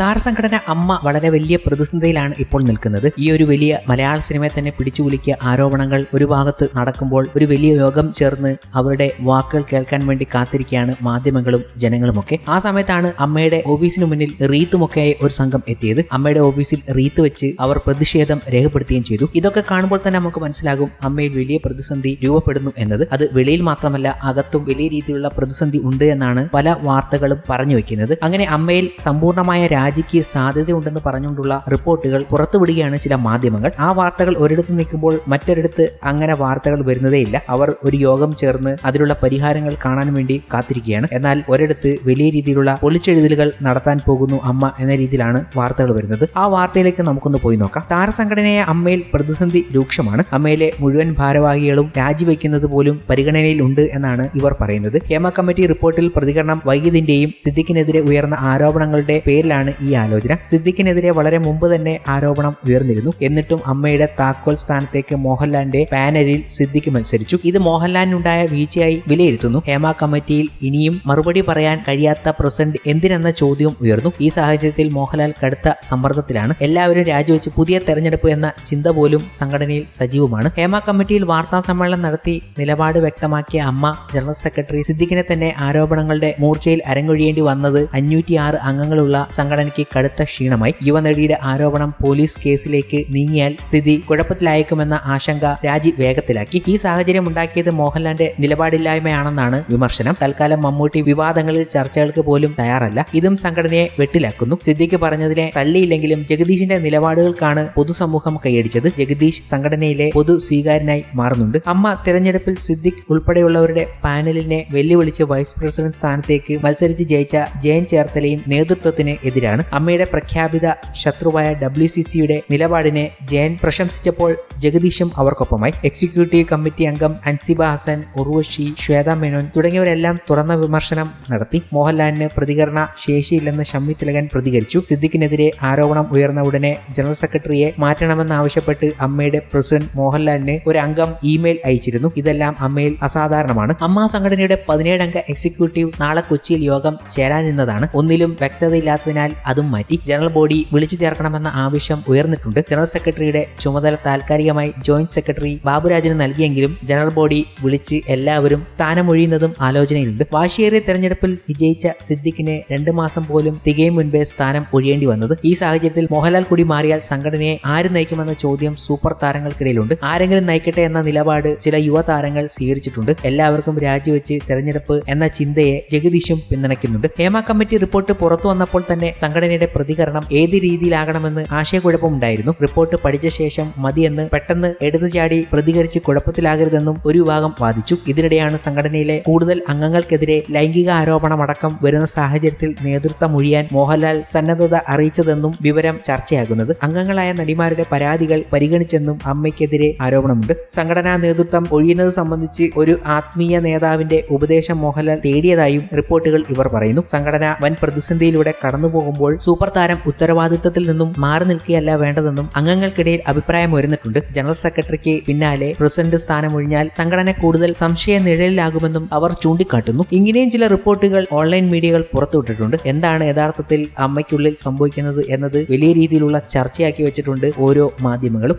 താരസംഘടന അമ്മ വളരെ വലിയ പ്രതിസന്ധിയിലാണ് ഇപ്പോൾ നിൽക്കുന്നത്. ഈ ഒരു വലിയ മലയാള സിനിമയെ തന്നെ പിടിച്ചുകുലിക്കിയ ആരോപണങ്ങൾ ഒരു ഭാഗത്ത് നടക്കുമ്പോൾ ഒരു വലിയ യോഗം ചേർന്ന് അവരുടെ വാക്കുകൾ കേൾക്കാൻ വേണ്ടി കാത്തിരിക്കുകയാണ് മാധ്യമങ്ങളും ജനങ്ങളുമൊക്കെ. ആ സമയത്താണ് അമ്മയുടെ ഓഫീസിന് മുന്നിൽ റീത്തുമൊക്കെയായി ഒരു സംഘം എത്തിയത്. അമ്മയുടെ ഓഫീസിൽ റീത്ത് വെച്ച് അവർ പ്രതിഷേധം രേഖപ്പെടുത്തുകയും ചെയ്തു. ഇതൊക്കെ കാണുമ്പോൾ തന്നെ നമുക്ക് മനസ്സിലാകും അമ്മയിൽ വലിയ പ്രതിസന്ധി രൂപപ്പെടുന്നു എന്നത്. അത് വെളിയിൽ മാത്രമല്ല അകത്തും വലിയ രീതിയിലുള്ള പ്രതിസന്ധി ഉണ്ട് എന്നാണ് പല വാർത്തകളും പറഞ്ഞു വെക്കുന്നത്. അങ്ങനെ അമ്മയിൽ സമ്പൂർണമായ രാജിക്ക് സാധ്യതയുണ്ടെന്ന് പറഞ്ഞുകൊണ്ടുള്ള റിപ്പോർട്ടുകൾ പുറത്തുവിടുകയാണ് ചില മാധ്യമങ്ങൾ. ആ വാർത്തകൾ ഒരിടത്ത് നിൽക്കുമ്പോൾ മറ്റൊരിടത്ത് അങ്ങനെ വാർത്തകൾ വരുന്നതേയില്ല. അവർ ഒരു യോഗം ചേർന്ന് അതിലുള്ള പരിഹാരങ്ങൾ കാണാൻ വേണ്ടി കാത്തിരിക്കുകയാണ്. എന്നാൽ ഒരിടത്ത് വലിയ രീതിയിലുള്ള പൊളിച്ചെഴുതലുകൾ നടത്താൻ പോകുന്നു അമ്മ എന്ന രീതിയിലാണ് വാർത്തകൾ വരുന്നത്. ആ വാർത്തയിലേക്ക് നമുക്കൊന്ന് പോയി നോക്കാം. താരസംഘടനയായ അമ്മയിൽ പ്രതിസന്ധി രൂക്ഷമാണ്. അമ്മയിലെ മുഴുവൻ ഭാരവാഹികളും രാജിവെക്കുന്നത് പോലും പരിഗണനയിൽ ഉണ്ട് എന്നാണ് ഇവർ പറയുന്നത്. ഹേമ കമ്മിറ്റി റിപ്പോർട്ടിൽ പ്രതികരണം വൈകിയതിന്റെയും സിദ്ദിഖിനെതിരെ ഉയർന്ന ആരോപണങ്ങളുടെ പേരിലാണ് ഈ ആലോചന. സിദ്ദിഖിനെതിരെ വളരെ മുമ്പ് തന്നെ ആരോപണം ഉയർന്നിരുന്നു. എന്നിട്ടും അമ്മയുടെ താക്കോൽ സ്ഥാനത്തേക്ക് മോഹൻലാലിന്റെ പാനലിൽ സിദ്ദിഖ് മത്സരിച്ചു. ഇത് മോഹൻലാലിനുണ്ടായ വീഴ്ചയായി വിലയിരുത്തുന്നു. ഹേമ കമ്മിറ്റിയിൽ ഇനിയും മറുപടി പറയാൻ കഴിയാത്ത പ്രസിഡന്റ് എന്തിനെന്ന ചോദ്യവും ഉയർന്നു. ഈ സാഹചര്യത്തിൽ മോഹൻലാൽ കടുത്ത സമ്മർദ്ദത്തിലാണ്. എല്ലാവരും രാജിവെച്ച് പുതിയ തെരഞ്ഞെടുപ്പ് എന്ന ചിന്ത പോലും സംഘടനയിൽ സജീവമാണ്. ഹേമ കമ്മിറ്റിയിൽ വാർത്താ സമ്മേളനം നടത്തി നിലപാട് വ്യക്തമാക്കിയ അമ്മ ജനറൽ സെക്രട്ടറി സിദ്ദിഖിനെ തന്നെ ആരോപണങ്ങളുടെ മൂർച്ചയിൽ അരങ്ങൊഴിയേണ്ടി വന്നത് അഞ്ഞൂറ്റി അംഗങ്ങളുള്ള അംഗങ്ങളുള്ള സംഘടനയ്ക്ക് കടുത്ത ക്ഷീണമായി. യുവനടിയുടെ ആരോപണം പോലീസ് കേസിലേക്ക് നീങ്ങിയാൽ സ്ഥിതി കുഴപ്പത്തിലായേക്കുമെന്ന ആശങ്ക രാജി വേഗത്തിലാക്കി. ഈ സാഹചര്യം ഉണ്ടാക്കിയത് മോഹൻലാലിന്റെ നിലപാടില്ലായ്മയാണെന്നാണ് വിമർശനം. തൽക്കാലം മമ്മൂട്ടി വിവാദങ്ങളിൽ ചർച്ചകൾക്ക് പോലും തയ്യാറല്ല. ഇതും സംഘടനയെ വെട്ടിലാക്കുന്നു. സിദ്ദിഖ് പറഞ്ഞതിനെ തള്ളിയില്ലെങ്കിലും ജഗദീഷിന്റെ നിലപാടുകൾക്കാണ് പൊതുസമൂഹം കൈയടിച്ചത്. ജഗദീഷ് സംഘടനയിലെ പൊതു സ്വീകാരനായി മാറുന്നുണ്ട്. അമ്മ തെരഞ്ഞെടുപ്പിൽ സിദ്ദിഖ് ഉൾപ്പെടെയുള്ളവരുടെ പാനലിനെ വെല്ലുവിളിച്ച് വൈസ് പ്രസിഡന്റ് സ്ഥാനത്തേക്ക് മത്സരിച്ച് ജയിച്ച ജയൻ ചേർത്തലയും നേതൃത്വത്തിന് എതിരാണ്. അമ്മയുടെ പ്രഖ്യാപിത ശത്രുവായ ഡബ്ല്യു സി സിയുടെ നിലപാടിനെ ജയൻ പ്രശംസിച്ചപ്പോൾ ജഗദീഷും അവർക്കൊപ്പമായി. എക്സിക്യൂട്ടീവ് കമ്മിറ്റി അംഗം അൻസിബ ഹസൻ ഉർവശി ശ്വേത മേനോൻ തുടങ്ങിയവരെല്ലാം തുറന്ന വിമർശനം നടത്തി. മോഹൻലാലിന് പ്രതികരണ ശേഷിയില്ലെന്ന് ഷമ്മി തിലകൻ പ്രതികരിച്ചു. സിദ്ദിഖിനെതിരെ ആരോപണം ഉയർന്ന ഉടനെ ജനറൽ സെക്രട്ടറിയെ മാറ്റണമെന്നാവശ്യപ്പെട്ട് അമ്മയുടെ പ്രസിഡന്റ് മോഹൻലാലിന് ഒരു അംഗം ഇമെയിൽ അയച്ചിരുന്നു. ഇതെല്ലാം അമ്മയിൽ അസാധാരണമാണ്. അമ്മ സംഘടനയുടെ പതിനേഴംഗ എക്സിക്യൂട്ടീവ് നാളെ കൊച്ചിയിൽ യോഗം ചേരാനിന്നതാണ് ഒന്നിലും വ്യക്തതയില്ലാത്തതിനാൽ അതും മാറ്റി ജനറൽ ബോഡി വിളിച്ചു ചേർക്കണമെന്ന ആവശ്യം ഉയർന്നിട്ടുണ്ട്. ജനറൽ സെക്രട്ടറിയുടെ ചുമതല താൽക്കാലികമായി ജോയിന്റ് സെക്രട്ടറി ബാബുരാജിന് നൽകിയെങ്കിലും ജനറൽ ബോഡി വിളിച്ച് എല്ലാവരും സ്ഥാനമൊഴിയുന്നതും ആലോചനയിലുണ്ട്. വാശിയേറിയ തെരഞ്ഞെടുപ്പിൽ വിജയിച്ച സിദ്ദിഖിനെ രണ്ട് മാസം പോലും തികയും മുൻപേ സ്ഥാനം ഒഴിയേണ്ടി വന്നത്. ഈ സാഹചര്യത്തിൽ മോഹൻലാൽ കൂടി മാറിയാൽ സംഘടനയെ ആര് നയിക്കുമെന്ന ചോദ്യം സൂപ്പർ താരങ്ങൾക്കിടയിലുണ്ട്. ആരെങ്കിലും നയിക്കട്ടെ എന്ന നിലപാട് ചില യുവതാരങ്ങൾ സ്വീകരിച്ചിട്ടുണ്ട്. എല്ലാവർക്കും രാജിവെച്ച് തെരഞ്ഞെടുപ്പ് എന്ന ചിന്തയെ ജഗദീഷും പിന്തുണയ്ക്കുന്നുണ്ട്. ഹേമ കമ്മിറ്റി റിപ്പോർട്ട് പുറത്തു വന്നപ്പോൾ തന്നെ സംഘടനയുടെ പ്രതികരണം ഏത് രീതിയിലാകണമെന്ന് ആശയക്കുഴപ്പമുണ്ടായിരുന്നു. റിപ്പോർട്ട് പഠിച്ച ശേഷം മതിയെന്ന് പെട്ടെന്ന് എടുത്തുചാടി പ്രതികരിച്ച് കുഴപ്പത്തിലാകരുതെന്നും ഒരു വിഭാഗം വാദിച്ചു. ഇതിനിടെയാണ് സംഘടനയിലെ കൂടുതൽ അംഗങ്ങൾക്കെതിരെ ലൈംഗിക ആരോപണമടക്കം വരുന്ന സാഹചര്യത്തിൽ നേതൃത്വം ഒഴിയാൻ മോഹൻലാൽ സന്നദ്ധത അറിയിച്ചതെന്നും വിവരം ചർച്ചയാകുന്നത്. അംഗങ്ങളായ നടിമാരുടെ പരാതികൾ പരിഗണിച്ചെന്നും അമ്മയ്ക്കെതിരെ ആരോപണമുണ്ട്. സംഘടനാ നേതൃത്വം ഒഴിയുന്നത് സംബന്ധിച്ച് ഒരു ആത്മീയ നേതാവിന്റെ ഉപദേശം മോഹൻലാൽ തേടിയതായും റിപ്പോർട്ടുകൾ ഇവർ പറയുന്നു. സംഘടന വൻ പ്രതിസന്ധിയിലൂടെ കടന്നു പോകുമ്പോൾ സൂപ്പർ താരം ഉത്തരവാദിത്തത്തിൽ നിന്നും മാറി നിൽക്കുകയല്ല വേണ്ടതെന്നും അംഗങ്ങൾക്കിടയിൽ അഭിപ്രായം ഉയർന്നിട്ടുണ്ട്. ജനറൽ സെക്രട്ടറിക്ക് പിന്നാലെ പ്രസിഡന്റ് സ്ഥാനം ഒഴിഞ്ഞാൽ സംഘടന കൂടുതൽ സംശയ നിഴലിലാകുമെന്നും അവർ ചൂണ്ടിക്കാട്ടുന്നു. ഇങ്ങനെയും ചില റിപ്പോർട്ടുകൾ ഓൺലൈൻ മീഡിയകൾ പുറത്തുവിട്ടിട്ടുണ്ട്. എന്താണ് യഥാർത്ഥത്തിൽ അമ്മയ്ക്കുള്ളിൽ സംഭവിക്കുന്നത് എന്നത് വലിയ രീതിയിലുള്ള ചർച്ചയാക്കി വെച്ചിട്ടുണ്ട് ഓരോ മാധ്യമങ്ങളും.